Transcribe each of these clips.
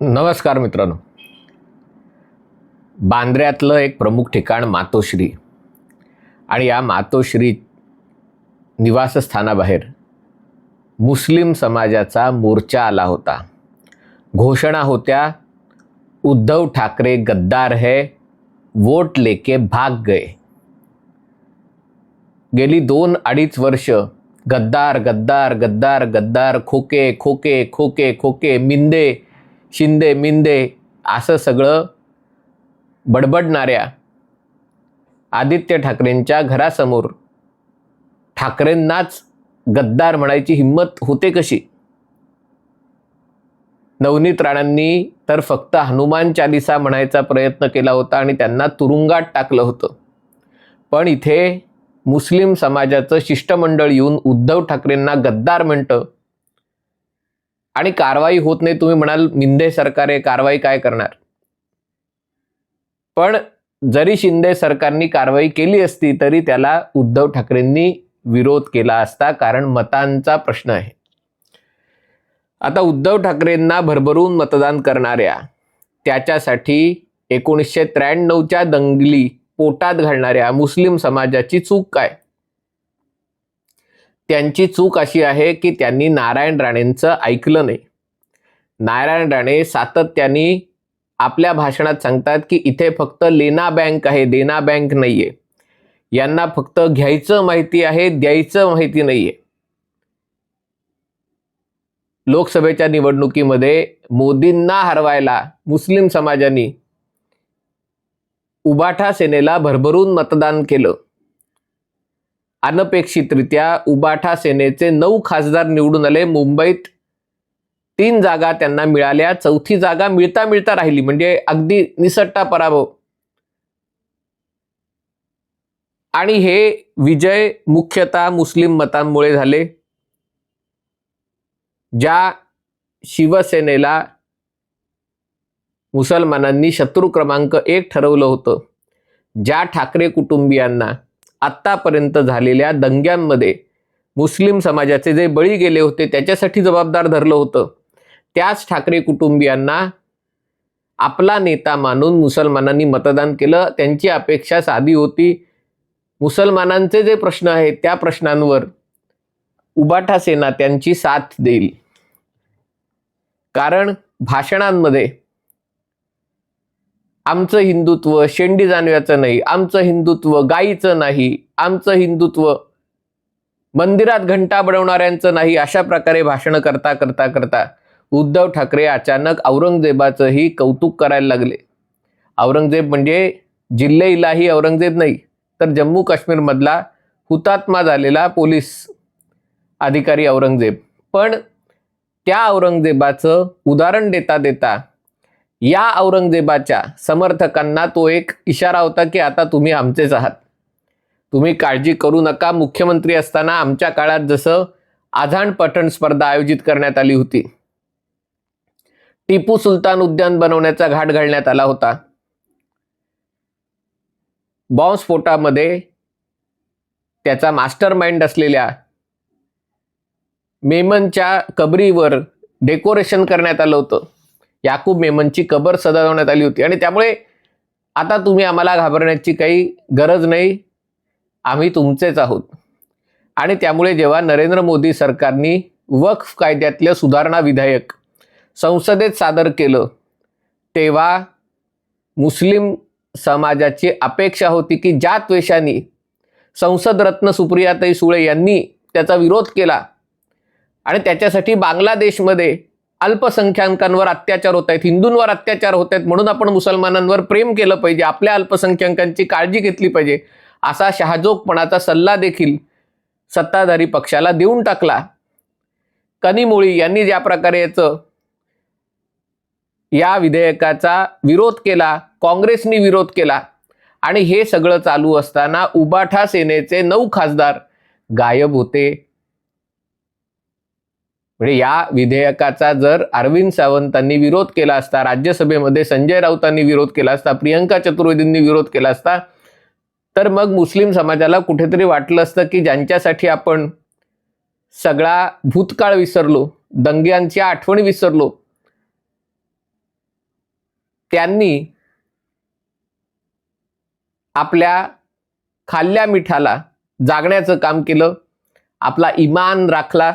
नमस्कार मित्रांनो. बांद्र्यातलं एक प्रमुख ठिकाण मातोश्री आणि या मातोश्री निवासस्थानाबाहेर मुस्लिम समाजाचा मोर्चा आला होता. घोषणा होत्या उद्धव ठाकरे गद्दार है वोट लेके भाग गए. गेली दोन अडीच वर्ष गद्दार गद्दार गद्दार गद्दार खोके खोके खोके खोके मिंदे शिंदे मिंदे असं सगळं बडबडणाऱ्या आदित्य ठाकरेंच्या घरासमोर ठाकरेंनाच गद्दार म्हणायची हिंमत होते कशी? नवनीत राणांनी तर फक्त हनुमान चालिसा म्हणायचा प्रयत्न केला होता आणि त्यांना तुरुंगात टाकलं होतं. पण इथे मुस्लिम समाजाचं शिष्टमंडळ येऊन उद्धव ठाकरेंना गद्दार म्हणतं. आणि कारवाई होत नाही तुम्ही म्हणाल मिंदे सरकारे कारवाई काय करणार? पण जरी शिंदे सरकारनी कारवाई केली असती तरी त्याला उद्धव ठाकरेंनी विरोध केला असता कारण मतांचा प्रश्न आहे. आता उद्धव ठाकरेंना भरभरून मतदान करणाऱ्या त्याच्यासाठी एकोणीसशे त्र्याण्णवच्या दंगली पोटात घालणाऱ्या मुस्लिम समाजाची चूक काय? त्यांची चूक अशी आहे की त्यांनी नारायण राणेंचं ऐकलं नाही. नारायण राणे सातत्याने आपल्या भाषणात सांगतात की इथे फक्त लेना बँक आहे देना बँक नाहीये. यांना फक्त घ्यायचं माहिती आहे द्यायचं माहिती नाहीये. लोकसभेच्या निवडणुकीमध्ये मोदींना हरवायला मुस्लिम समाजाने उबाठा सेनेला भरभरून मतदान केलं. अनपेक्षितरित्या उबाठा सेनेचे नऊ खासदार निवडून आले. मुंबईत तीन जागा त्यांना मिळाल्या. चौथी जागा मिळता मिळता राहिली म्हणजे अगदी निसट्टा पराभव. आणि हे विजय मुख्यतः मुस्लिम मतांमुळे झाले ज्या शिवसेनेला मुसलमानांनी शत्रू क्रमांक एक ठरवलं होतं. ज्या ठाकरे कुटुंबियांना आत्तापर्यंत झालेल्या दंग्यांमध्ये मुस्लिम समाजाचे जे बळी गेले होते त्याच्यासाठी जबाबदार धरलं होतं. त्याच ठाकरे कुटुंबियांना आपला नेता मानून मुसलमानांनी मतदान केलं. त्यांची अपेक्षा साधी होती. मुसलमानांचे जे प्रश्न आहेत त्या प्रश्नांवर उबाठा सेना त्यांची साथ देईल. कारण भाषणांमध्ये आमचं हिंदुत्व शेंडी जानव्याचं नाही आमचं हिंदुत्व गाईचं नाही आमचं हिंदुत्व मंदिरात घंटा बडवणाऱ्यांचं नाही अशा प्रकारे भाषणं करता करता करता उद्धव ठाकरे अचानक औरंगजेबाचंही कौतुक करायला लागले. औरंगजेब म्हणजे जिल्हे इलाही औरंगजेब नाही तर जम्मू काश्मीरमधला हुतात्मा झालेला पोलीस अधिकारी औरंगजेब. पण त्या औरंगजेबाचं उदाहरण देता देता या औरंगजेबाच्या समर्थकांना तो एक इशारा होता की आता तुम्ही आमचेच आहात. तुम्ही काळजी करू नका. मुख्यमंत्री असताना आमच्या काळात जसं आझाण पठण स्पर्धा आयोजित करण्यात आली होती टिपू सुलतान उद्यान बनवण्याचा घाट घालण्यात आला होता. बॉम्बस्फोटामध्ये त्याचा मास्टर माइंड असलेल्या मेमनच्या कबरीवर डेकोरेशन करण्यात आलं होतं. याकूब मेमनची कबर सजवण्यात आली होती. आणि त्यामुळे आता तुम्ही आम्हाला घाबरण्याची काही गरज नाही. आम्ही तुमचेच आहोत. आणि त्यामुळे जेव्हा नरेंद्र मोदी सरकारनी वक्फ कायद्यातलं सुधारणा विधेयक संसदेत सादर केलं तेव्हा मुस्लिम समाजाची अपेक्षा होती की ज्या त्वेषाने संसद रत्न सुप्रियाताई सुळे यांनी त्याचा विरोध केला आणि त्याच्यासाठी बांगलादेशमध्ये अल्पसंख्याकांवर अत्याचार होत आहेत हिंदूंवर अत्याचार होत आहेत म्हणून आपण मुसलमानांवर प्रेम केलं पाहिजे आपल्या अल्पसंख्याकांची काळजी घेतली पाहिजे. असा शहाजोगपणाचा सल्ला देखील सत्ताधारी पक्षाला देऊन टाकला. कनिमोळी यांनी ज्या प्रकारे याचं या विधेयकाचा विरोध केला काँग्रेसनी विरोध केला आणि हे सगळं चालू असताना उबाठा सेनेचे नऊ खासदार गायब होते. म्हणजे या विधेयकाचा जर अरविंद सावंतांनी विरोध केला असता राज्यसभेमध्ये संजय राऊतांनी विरोध केला असता प्रियंका चतुर्वेदींनी विरोध केला असता तर मग मुस्लिम समाजाला कुठेतरी वाटलं असतं की ज्यांच्यासाठी आपण सगळा भूतकाळ विसरलो दंग्यांची आठवणी विसरलो त्यांनी आपल्या खाल्ल्या मिठाला जागण्याचं काम केलं आपला इमान राखला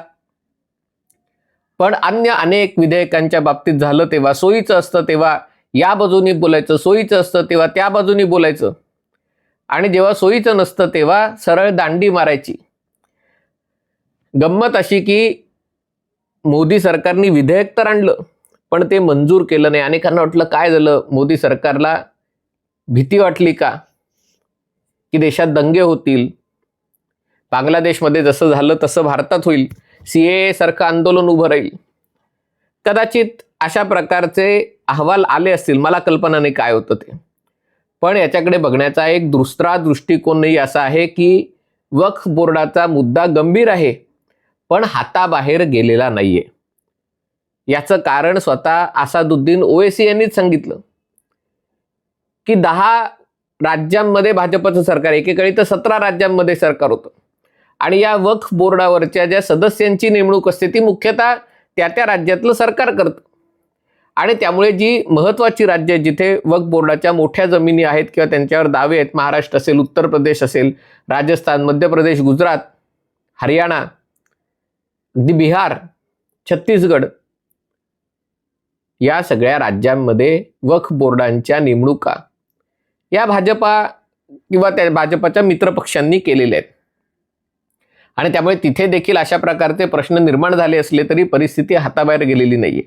पण अन्य अनेक विधेयकांच्या बाबतीत झालं तेव्हा सोयीचं असतं तेव्हा या बाजूनी बोलायचं सोयीचं असतं तेव्हा त्या बाजूनी बोलायचं. आणि जेव्हा सोयीचं नसतं तेव्हा सरळ दांडी मारायची. गंमत अशी की मोदी सरकारने विधेयक तर आणलं पण ते मंजूर केलं नाही. अनेकांना वाटलं काय झालं? मोदी सरकारला भीती वाटली का? की देशात दंगे होतील. बांगलादेशमध्ये जसं झालं तसं भारतात होईल. सी ए सारखं आंदोलन उभं राहील. कदाचित अशा प्रकारचे अहवाल आले असतील मला कल्पना नाही काय होतं ते. पण याच्याकडे बघण्याचा एक दुसरा दृष्टिकोनही असा आहे की वक्फ बोर्डाचा मुद्दा गंभीर आहे पण हाताबाहेर गेलेला नाहीये. याचं कारण स्वतः असादुद्दीन ओवेसी यांनीच सांगितलं. की दहा राज्यांमध्ये भाजपचं सरकार एकेकाळी तर सतरा राज्यांमध्ये सरकार होतं. आणि या वक्फ बोर्डावरच्या ज्या सदस्यांची नेमणूक असते ती मुख्यतः त्या त्या राज्यातलं सरकार करतं. आणि त्यामुळे जी महत्त्वाची राज्य जिथे वक्फ बोर्डाच्या मोठ्या जमिनी आहेत किंवा त्यांच्यावर दावे आहेत महाराष्ट्र असेल उत्तर प्रदेश असेल राजस्थान मध्य प्रदेश गुजरात हरियाणा अगदी बिहार छत्तीसगड या सगळ्या राज्यांमध्ये वक्फ बोर्डांच्या नेमणुका या भाजपा किंवा त्या भाजपाच्या मित्रपक्षांनी केलेल्या आहेत. आणि त्यामुळे तिथे देखील अशा प्रकारचे प्रश्न निर्माण झाले असले तरी परिस्थिती हाताबाहेर गेलेली नाहीये.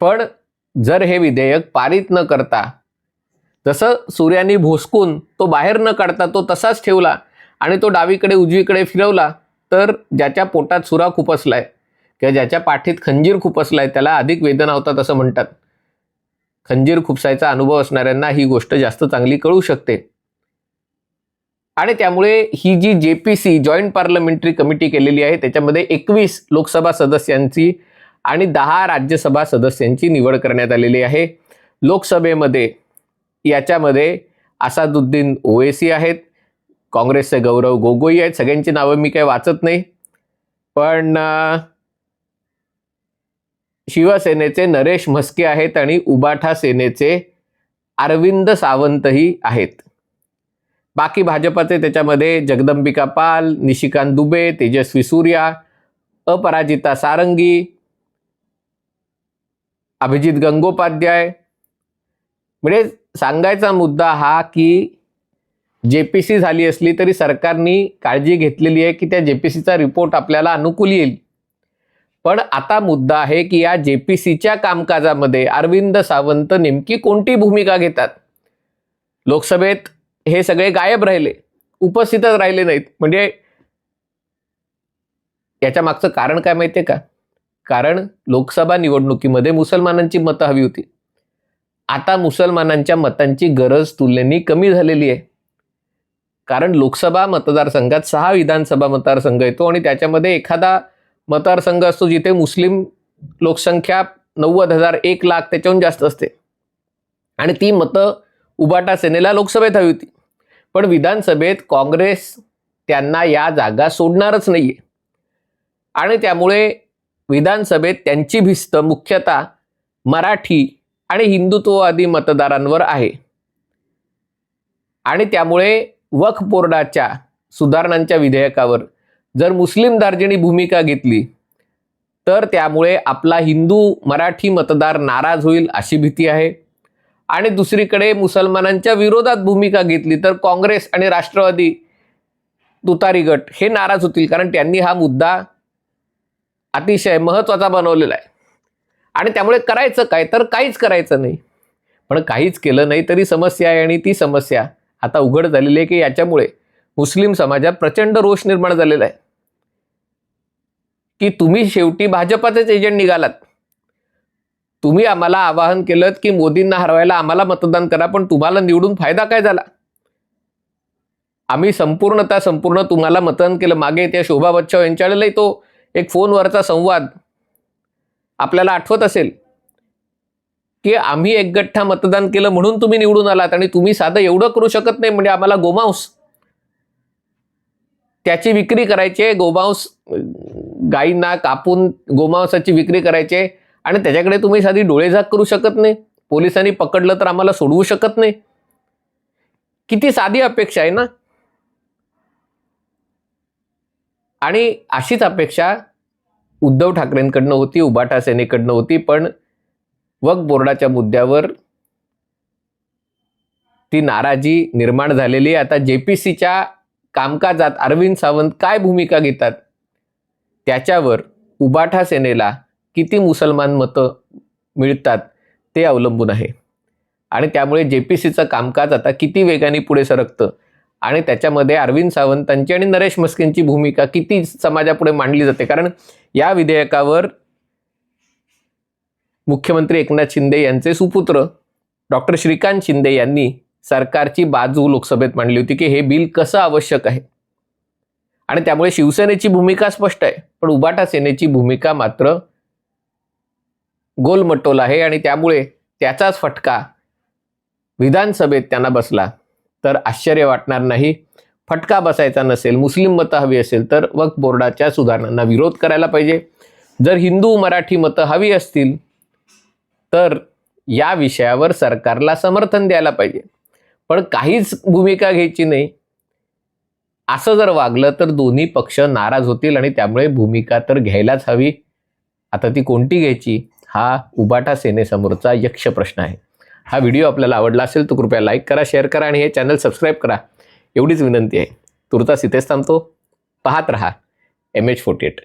पण जर हे विधेयक पारित न करता जसं सूर्याने भोसकून तो बाहेर न काढता तो तसाच ठेवला आणि तो डावीकडे उजवीकडे फिरवला तर ज्याच्या पोटात सुरा खुपसलाय किंवा ज्याच्या पाठीत खंजीर खुपसलाय त्याला अधिक वेदना होतात असं म्हणतात. खंजीर खुपसायचा अनुभव असणाऱ्यांना ही गोष्ट जास्त चांगली कळू शकते. आणि त्यामुळे ही जी J P C joint parliamentary committee केलेली आहे त्याच्यामध्ये एकवीस लोकसभा सदस्यांची आणि दहा राज्यसभा सदस्यांची निवड करण्यात आलेली आहे. लोकसभेमध्ये याच्यामध्ये असादुद्दीन ओवेसी आहेत काँग्रेसचे गौरव गोगोई आहेत सगळ्यांची नावं मी काही वाचत नाही. पण शिवसेनेचे नरेश म्हस्के आहेत आणि उबाठा सेनेचे अरविंद सावंतही आहेत. बाकी भाजपाचे त्याच्यामध्ये जगदंबिका पाल निशिकांत दुबे तेजस्वी सूर्या अपराजिता सारंगी अभिजित गंगोपाध्याय. म्हणजे सांगायचा मुद्दा हा की जे पी सी झाली असली तरी सरकारने काळजी घेतलेली आहे की त्या जे पी सीचा रिपोर्ट आपल्याला अनुकूल येईल. पण आता मुद्दा आहे की या जे पी सीच्या कामकाजामध्ये अरविंद सावंत नेमकी कोणती भूमिका घेतात? लोकसभेत हे सगळे गायब राहिले उपस्थितच राहिले नाहीत. म्हणजे याच्या मागचं कारण काय माहितीये का? कारण लोकसभा निवडणुकीमध्ये मुसलमानांची मतं हवी होती. आता मुसलमानांच्या मतांची गरज तुलनेने कमी झालेली आहे. कारण लोकसभा मतदारसंघात सहा विधानसभा मतदारसंघ येतो आणि त्याच्यामध्ये एखादा मतदारसंघ असतो जिथे मुस्लिम लोकसंख्या नव्वद हजार एक लाख त्याच्याहून जास्त असते. आणि ती मतं उबाटा सेनेला लोकसभेत हवी होती. पण विधानसभेत काँग्रेस त्यांना या जागा सोडणारच नाही आहे आणि त्यामुळे विधानसभेत त्यांची भिस्त मुख्यतः मराठी आणि हिंदुत्ववादी मतदारांवर आहे. आणि त्यामुळे वक्फ बोर्डाच्या सुधारणांच्या विधेयकावर जर मुस्लिम दार्जिणी भूमिका घेतली तर त्यामुळे आपला हिंदू मराठी मतदार नाराज होईल अशी भीती आहे. आणि दुसरीकडे मुसलमानांच्या विरोधात भूमिका घेतली तर काँग्रेस आणि राष्ट्रवादी तुतारी गट हे नाराज होतील कारण त्यांनी हा मुद्दा अतिशय महत्त्वाचा बनवलेला आहे. आणि त्यामुळे करायचं काय? तर काहीच करायचं नाही. पण काहीच केलं नाही तरी समस्या आहे आणि ती समस्या आता उघड झालेली आहे की याच्यामुळे मुस्लिम समाजात प्रचंड रोष निर्माण झालेला आहे. की तुम्ही शेवटी भाजपाचेच एजंट निघालात. तुम्ही आम्हाला आवाहन केलं की मोदींना हरवायला आम्हाला मतदान करा पण तुम्हाला निवडून फायदा काय झाला? आम्ही संपूर्णता संपूर्ण तुम्हाला मतदान केलं. मागे त्या शोभा बच्चाव यांच्याकडे तो एक फोनवरचा संवाद आपल्याला आठवत असेल की आम्ही एक गठ्ठा मतदान केलं म्हणून तुम्ही निवडून आलात आणि तुम्ही साधं एवढं करू शकत नाही म्हणजे आम्हाला गोमांस. त्याची विक्री करायची आहे गोमांस गाईंना गायींना कापून गोमांसाची विक्री करायची आहे आणि त्याच्याकडे तुम्ही साधी डोळेझाक करू शकत नाही. पोलिसांनी पकडलं तर आम्हाला सोडवू शकत नाही. किती साधी अपेक्षा आहे ना? आणि अशीच अपेक्षा उद्धव ठाकरेंकडनं होती उबाटा सेनेकडनं होती पण वक बोर्डाच्या मुद्द्यावर ती नाराजी निर्माण झालेली आहे. आता जे पी सीच्या कामकाजात अरविंद सावंत काय भूमिका घेतात? त्याच्यावर उबाठा सेनेला किती मुसलमान मतं मिळतात ते अवलंबून आहे. आणि त्यामुळे जे पी सीचं कामकाज आता किती वेगाने पुढे सरकतं आणि त्याच्यामध्ये अरविंद सावंतांची आणि नरेश मस्केंची भूमिका किती समाजापुढे मांडली जाते. कारण या विधेयकावर मुख्यमंत्री एकनाथ शिंदे यांचे सुपुत्र डॉक्टर श्रीकांत शिंदे यांनी सरकारची बाजू लोकसभेत मांडली होती की हे बिल कसं आवश्यक आहे. आणि त्यामुळे शिवसेनेची भूमिका स्पष्ट आहे पण उबाटा सेनेची भूमिका मात्र गोलमटोल आहे आणि त्यामुळे त्याचाच फटका विधानसभेत त्यांना बसला. तर आश्चर्य वाटणार नाही. फटका बसायचा नसेल मुस्लिम मतं हवी असेल तर वक्फ बोर्डाच्या सुधारणांना विरोध करायला पाहिजे. जर हिंदू मराठी मतं हवी असतील तर या विषयावर सरकारला समर्थन द्यायला पाहिजे. पण काहीच भूमिका घ्यायची नाही. असं जर वागलं तर दोन्ही पक्ष नाराज होतील आणि त्यामुळे भूमिका तर घ्यायलाच हवी. आता ती कोणती घ्यायची? हा उबाटा सेनेसमोरचा यक्ष प्रश्न आहे. हा व्हिडिओ आपल्याला आवडला असेल तर कृपया लाईक करा शेअर करा आणि हे चॅनल सबस्क्राईब करा. एवढीच विनंती आहे. तुर्तास इथेच थांबतो. पाहत रहा. M H forty eight